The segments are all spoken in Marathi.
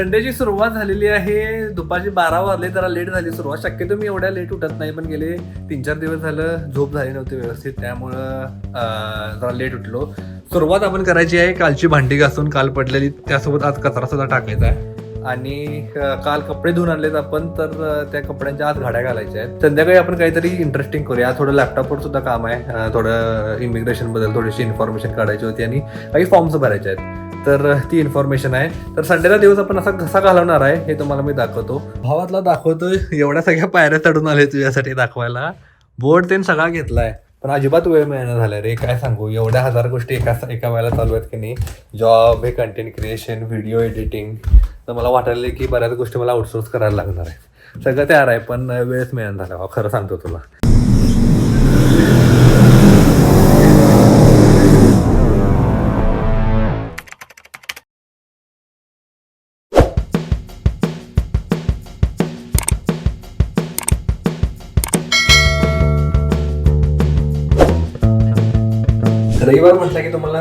संडेची सुरुवात झालेली आहे. दुपारची बारा वाजले जरा लेट झाली सुरुवात. शक्यतो मी एवढ्या लेट उठत नाही पण गेले तीन चार दिवस झालं झोप झाली नव्हती व्यवस्थित. त्यामुळं जरा लेट उठलो. सुरुवात आपण करायची आहे कालची भांडी घासून काल पडलेली त्यासोबत आज कचरा सुद्धा टाकायचा आहे. आणि काल कपडे धुवून आणलेत आपण तर त्या कपड्यांच्या आज घड्या घालायच्या आहेत. संध्याकाळी आपण काहीतरी इंटरेस्टिंग करूया. थोडं लॅपटॉपवर सुद्धा काम आहे. थोडं इमिग्रेशनबद्दल थोडीशी इन्फॉर्मेशन काढायची होती आणि काही फॉर्म्स भरायचे आहेत. तर ती इन्फॉर्मेशन आहे. तर संडेचा दिवस आपण असा कसा घालवणार आहे हे तुम्हाला मी दाखवतो. भावातला दाखवतोय एवढ्या सगळ्या पायऱ्या चढून आले तुझ्यासाठी दाखवायला. बोर्ड त्यांनी सगळा घेतलाय. पण अजिबात वेळ मिळणं झालाय रे काय सांगू? एवढ्या हजार गोष्टी एका एका वेळेला चालू आहेत की नाही. जॉब हे कंटेंट क्रिएशन व्हिडिओ एडिटिंग तर मला वाटायला की बऱ्याच गोष्टी मला आउटसोर्स करायला लागणार आहे सगळं तयार आहे पण वेळच मिळणं झाला. खरं सांगतो तुला. रविवार म्हटलं की तुम्हाला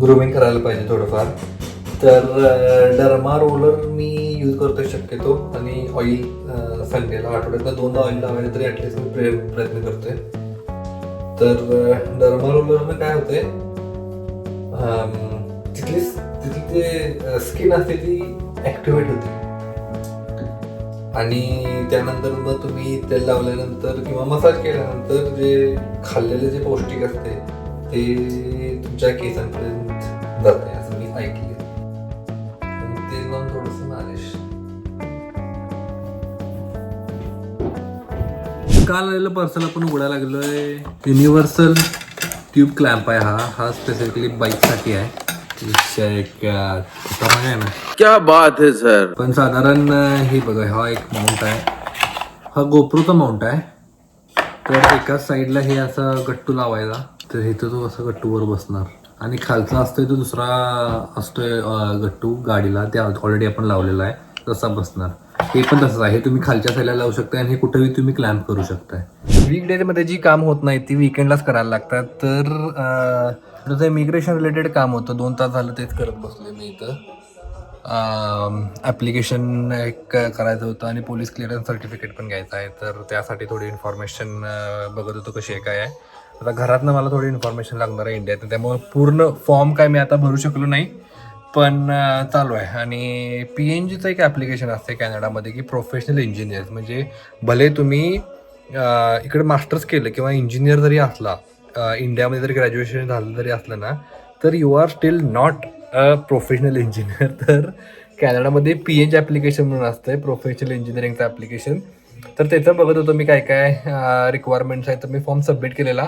ग्रुमिंग करायला पाहिजे थोडंफार. तर डर्मा रोलर मी यूज करतो शक्यतो आणि ऑइल संडेला आठवड्यातला दोनदा ऑइल लावायला तरी ॲटलिस्ट मी प्रयत्न करतोय. तर डर्मा रोलरनं काय होतंय तिथली तिथली ते स्किन असते ती ॲक्टिवेट होते. आणि त्यानंतर मग तुम्ही तेल लावल्यानंतर किंवा मसाज केल्यानंतर जे खाल्लेले जे पौष्टिक असते ते तुमच्या केसांपर्यंत जाते असं मी ऐकले ते जाऊन थोडस मालिश काल आलेलं पार्सल आपण उघडायला लागलोय. युनिव्हर्सल ट्यूब क्लॅम्प आहे हा. हा स्पेसिफिकली बाईकसाठी आहे. आहे ना. क्या बात है सर. पण साधारण हे बघा हा एक माउंट आहे. हा गोप्रोचा माउंट आहे. तर एकाच साईडला हे असा गट्टू लावायचा. तर इथं तो असा गट्टूवर बसणार. आणि खालचा असतोय तो दुसरा असतोय गट्टू गाडीला. ते ऑलरेडी आपण लावलेला आहे. तसा बसणार. हे पण तसंच आहे. हे तुम्ही खालच्या साईडला लावू शकता आणि हे कुठेही तुम्ही क्लॅम्प करू शकताय. वीकडेमध्ये जी काम होत नाही ती विकेंडलाच करायला लागतात. तर अं, जसं इमिग्रेशन रिलेटेड काम होतं दोन तास झालं तेच करत बसले मी इथं. ॲप्लिकेशन एक करायचं होतं आणि पोलीस क्लिअरन्स सर्टिफिकेट पण घ्यायचं आहे. तर त्यासाठी थोडी इन्फॉर्मेशन बघत होतो कशी आहे काय आहे. आता घरातनं मला थोडी इन्फॉर्मेशन लागणार आहे इंडियात त्यामुळे पूर्ण फॉर्म काय मी आता भरू शकलो नाही. पण चालू आहे. आणि पी एन जीचं एक ॲप्लिकेशन असते कॅनडामध्ये की प्रोफेशनल इंजिनियर्स म्हणजे भले तुम्ही इकडे मास्टर्स केलं किंवा इंजिनियर जरी असला इंडियामध्ये जरी ग्रॅज्युएशन झालं जरी असलं ना तर you are still not a professional engineer तर कॅनडामध्ये पी एच ॲप्लिकेशन म्हणून असतं प्रोफेशनल इंजिनिअरिंगचं ॲप्लिकेशन तर त्याचं बघत होतो मी काय काय रिक्वायरमेंट्स आहेत. तर मी फॉर्म सबमिट केलेला.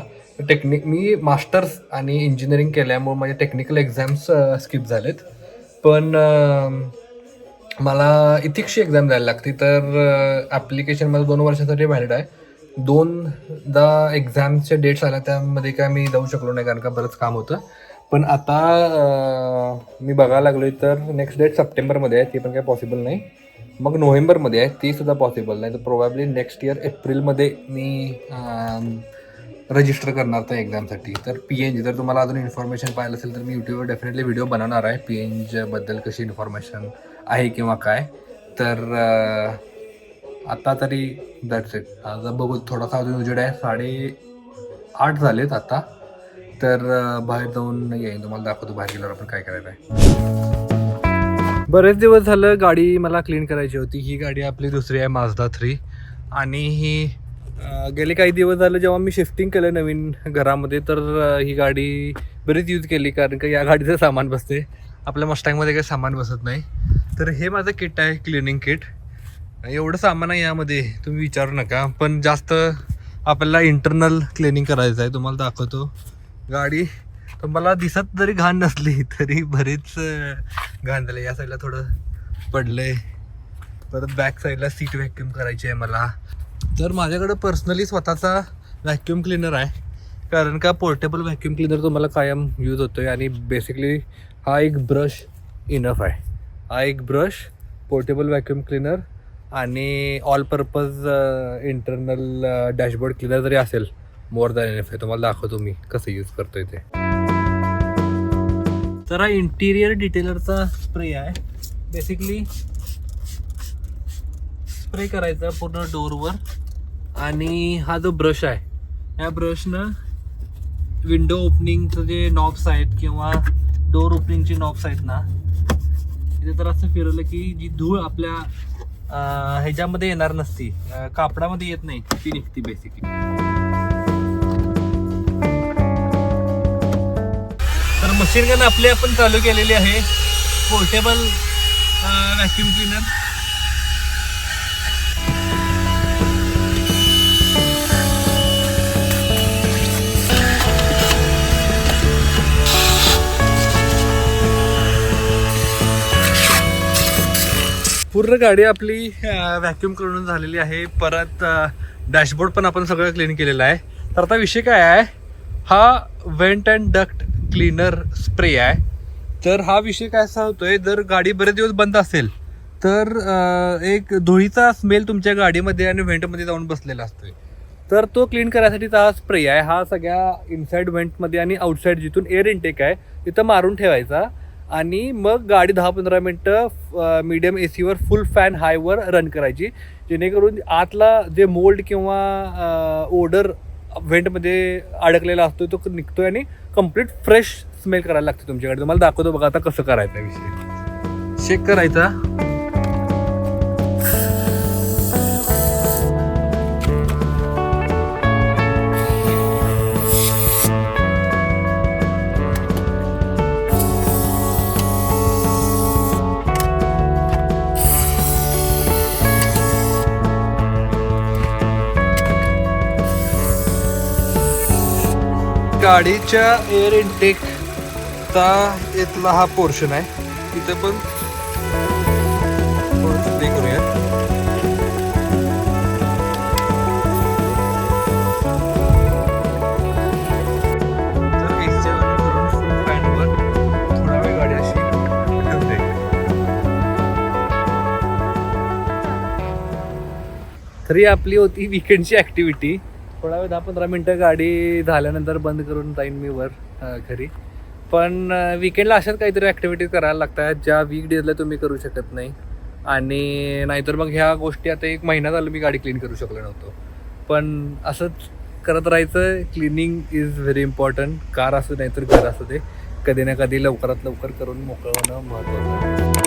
टेक्निक मी मास्टर्स आणि इंजिनिअरिंग केल्यामुळे माझे टेक्निकल एक्झाम्स स्किप झालेत. पण मला इथिक्सची एक्झाम द्यायला लागते. तर ॲप्लिकेशन माझं दोन वर्षासाठी व्हॅलिड आहे. दोनदा एक्झामच्या डेट्स आल्या त्यामध्ये काय मी जाऊ शकलो नाही कारण का बरंच काम होतं. पण आता मी बघायला लागलोय तर नेक्स्ट डेट सप्टेंबरमध्ये आहे. ती पण काय पॉसिबल नाही. मग नोव्हेंबरमध्ये आहे ती सुद्धा पॉसिबल नाही तर प्रोबॅबली नेक्स्ट इयर एप्रिलमध्ये मी रजिस्टर करणार तर एक्झामसाठी तर पी एन जी जर तुम्हाला अजून इन्फॉर्मेशन पाहिलं असेल तर मी यूट्यूबवर डेफिनेटली व्हिडिओ बनवणार आहे. पी एन जीबद्दल कशी इन्फॉर्मेशन आहे किंवा काय. तर आत्ता आता तरी दॅट्स इट आता बघू थोडासा अजून उजेड आहे. साडे आठ झालेत आता. तर बाहेर जाऊन येईन. तुम्हाला दाखवतो बाहेर गेल्यावर आपण काय करायचं आहे बरेच दिवस झालं गाडी मला क्लीन करायची होती. ही गाडी आपली दुसरी आहे माझदा थ्री आणि ही गेले काही दिवस झालं जेव्हा मी शिफ्टिंग केलं नवीन घरामध्ये तर ही गाडी बरीच यूज केली कारण का या गाडीचं सामान बसते. आपल्या मस्टँगमध्ये काही सामान बसत नाही. तर हे माझं किट आहे क्लिनिंग किट एवढं सामान आहे यामध्ये तुम्ही विचारू नका. पण जास्त आपल्याला इंटरनल क्लिनिंग करायचं आहे तुम्हाला दाखवतो. गाडी तर मला दिसत जरी घाण नसली तरी बरीच अं, या साईडला थोडं पडलंय. परत बॅक साईडला सीट व्हॅक्यूम करायची आहे मला. तर माझ्याकडं पर्सनली स्वतःचा व्हॅक्यूम क्लिनर आहे. कारण का पोर्टेबल व्हॅक्यूम क्लिनर तो मला कायम यूज होतो आहे आणि बेसिकली हा एक ब्रश इनफ आहे. हा एक ब्रश पोर्टेबल व्हॅक्यूम क्लिनर आणि all purpose internal dashboard cleaner जरी असेल मोर दॅन एनफ आहे. तुम्हाला दाखवतो मी कसं यूज करतोय ते. तर हा इंटिरियर डिटेलरचा स्प्रे आहे. बेसिकली स्प्रे करायचा पूर्ण डोअरवर आणि हा जो ब्रश आहे या ब्रशनं विंडो ओपनिंगचं जे नॉब्स आहेत किंवा डोअर ओपनिंगचे नॉब्स आहेत ना तिथे तर असं फिरवलं की जी धूळ आपल्या ह्याच्यामध्ये येणार नसती. कापडामध्ये येत नाही. ती निघती बेसिकली मशीन गन आपली आपण चालू केलेली आहे. पोर्टेबल व्हॅक्युम क्लिनर पूर्ण गाडी आपली व्हॅक्युम करून झालेली आहे. परत डॅशबोर्ड पण आपण सगळं क्लीन केलेलं आहे. तर आता विषय काय आहे? हा vent and duct cleaner spray आहे. तर हा विषय काय असा होतोय जर गाडी बरेच दिवस बंद असेल तर एक धुळीचा स्मेल तुमच्या गाडीमध्ये आणि व्हेंटमध्ये जाऊन बसलेला असतोय. तर तो क्लीन करायसाठीचा हा स्प्रे आहे. हा सगळ्या इनसाईड व्हेंटमध्ये आणि आउटसाईड जिथून एअर इनटेक आहे तिथं मारून ठेवायचा. आणि मग गाडी दहा पंधरा मिनटं मीडियम ए सीवर फुल फॅन हायवर रन करायची. जेणेकरून आतला जे मोल्ड किंवा ओडर व्हेंटमध्ये अडकलेला असतो तो निघतोय आणि कंप्लीट फ्रेश स्मेल करायला लागते तुमच्याकडे. तुम्हाला दाखवतो बघा आता कसं करायचं विषय. चेक करायचा. गाडीच्या एअर इनटेकचा इथला हा पोर्शन आहे. तिथं पण ते करूया तरी आपली होती विकेंडची ॲक्टिव्हिटी थोडा वेळ दहा पंधरा मिनटं गाडी झाल्यानंतर बंद करून जाईन मी वर घरी. पण विकेंडला अशाच काहीतरी ॲक्टिव्हिटीज करायला लागतात ज्या वीक डेजला तुम्ही करू शकत नाही. आणि नाहीतर मग ह्या गोष्टी आता एक महिना झालं मी गाडी क्लीन करू शकलो नव्हतो. पण असंच करत राहायचं cleaning is very important car असू नाहीतर घर असू दे. कधी ना कधी लवकरात लवकर करून मोकळवणं महत्त्वाचं